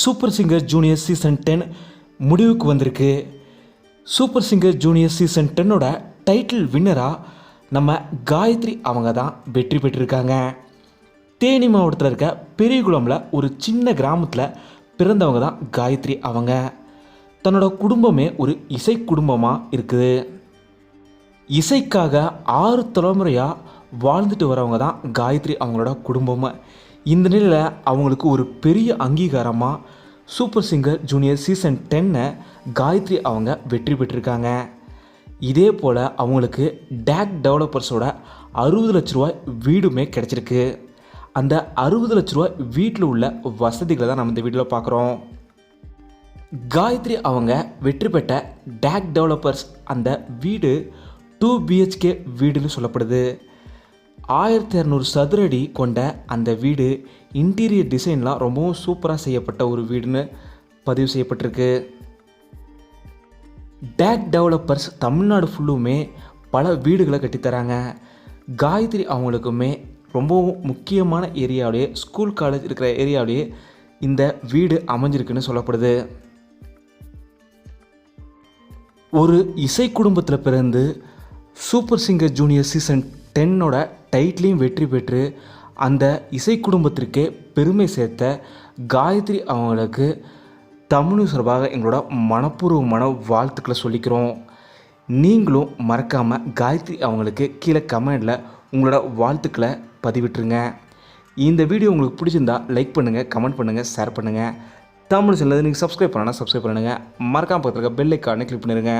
Super singer junior season ten முடிவுக்கு வந்திருக்கு. Super singer junior season டென்னோட டைட்டில் வின்னராக நம்ம காயத்ரி அவங்க தான் வெற்றி பெற்றிருக்காங்க. தேனி மாவட்டத்தில் இருக்க பெரியகுளமில் ஒரு சின்ன கிராமத்தில் பிறந்தவங்க தான் காயத்ரி அவங்க. தன்னோட குடும்பமே ஒரு இசை குடும்பமாக இருக்குது. இசைக்காக ஆறு தலைமுறையாக வாழ்ந்துட்டு வரவங்க தான் காயத்ரி அவங்களோட குடும்பமாக இந்த நிலையில் அவங்களுக்கு ஒரு பெரிய அங்கீகாரமாக சூப்பர் சிங்கர் ஜூனியர் சீசன் டென்னை காயத்ரி அவங்க வெற்றி பெற்றிருக்காங்க. இதே போல் அவங்களுக்கு டேக் டெவலப்பர்ஸோட அறுபது லட்ச ரூபாய் வீடுமே கிடச்சிருக்கு. அந்த அறுபது லட்ச ரூபாய் வீட்டில் உள்ள வசதிகளை தான் நம்ம இந்த வீடியோவில் பார்க்குறோம். காயத்ரி அவங்க வெற்றி பெற்ற டேக் டெவலப்பர்ஸ் அந்த வீடு டூ பிஹெச்கே வீடுன்னு சொல்லப்படுது. ஆயிரத்தி இரநூறு சதுரடி கொண்ட அந்த வீடு இன்டீரியர் டிசைன்லாம் ரொம்பவும் சூப்பராக செய்யப்பட்ட ஒரு வீடுன்னு பதிவு செய்யப்பட்டிருக்கு. டேக் டெவலப்பர்ஸ் தமிழ்நாடு ஃபுல்லுமே பல வீடுகளை கட்டித்தராங்க. காயத்ரி அவங்களுக்குமே ரொம்பவும் முக்கியமான ஏரியாவிலேயே ஸ்கூல் காலேஜ் இருக்கிற ஏரியாவிலேயே இந்த வீடு அமைஞ்சிருக்குன்னு சொல்லப்படுது. ஒரு இசை குடும்பத்தில் பிறந்து சூப்பர் சிங்கர் ஜூனியர் சீசன் டென்னோட டைட்லேயும் வெற்றி பெற்று அந்த இசை குடும்பத்திற்கே பெருமை சேர்த்த காயத்ரி அவங்களுக்கு தமிழ் சார்பாக எங்களோட மனப்பூர்வமான வாழ்த்துக்களை சொல்லிக்கிறோம். நீங்களும் மறக்காமல் காயத்ரி அவங்களுக்கு கீழே கமெண்டில் உங்களோட வாழ்த்துக்களை பதிவிட்டுருங்க. இந்த வீடியோ உங்களுக்கு பிடிச்சிருந்தா லைக் பண்ணுங்கள் கமெண்ட் பண்ணுங்கள் ஷேர் பண்ணுங்கள் தமிழ் சிலது நீங்கள் சப்ஸ்கிரைப் பண்ணனா சப்ஸ்கிரைப் பண்ணுங்கள் மறக்காமல் பக்கத்தில் பெல் ஐக்கானை கிளிக் பண்ணிடுங்க